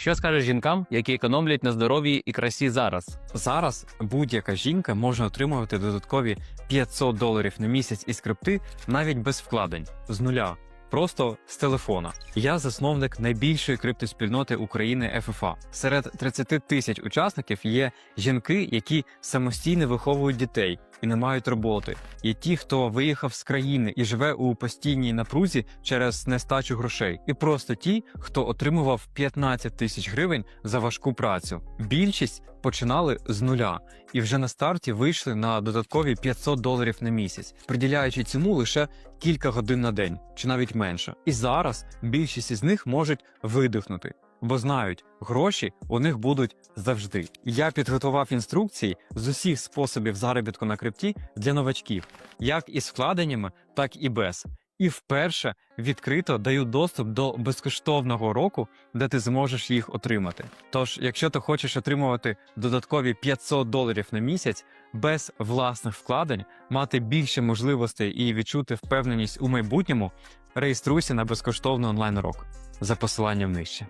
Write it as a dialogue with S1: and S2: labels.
S1: Що скажеш жінкам, які економлять на здоров'ї і красі зараз?
S2: Зараз будь-яка жінка може отримувати додаткові 500 доларів на місяць із крипти навіть без вкладень з нуля. Просто з телефона. Я засновник найбільшої криптоспільноти України ФФА. Серед 30 тисяч учасників є жінки, які самостійно виховують дітей і не мають роботи. Є ті, хто виїхав з країни і живе у постійній напрузі через нестачу грошей, і просто ті, хто отримував 15 тисяч гривень за важку працю. Більшість починали з нуля і вже на старті вийшли на додаткові 500 доларів на місяць, приділяючи цьому лише кілька годин на день чи навіть менше. І зараз більшість із них можуть видихнути. Бо знають, гроші у них будуть завжди. Я підготував інструкції з усіх способів заробітку на крипті для новачків, як із вкладеннями, так і без. І вперше відкрито даю доступ до безкоштовного року, де ти зможеш їх отримати. Тож, якщо ти хочеш отримувати додаткові 500 доларів на місяць без власних вкладень, мати більше можливостей і відчути впевненість у майбутньому, реєструйся на безкоштовний онлайн урок за посиланням нижче.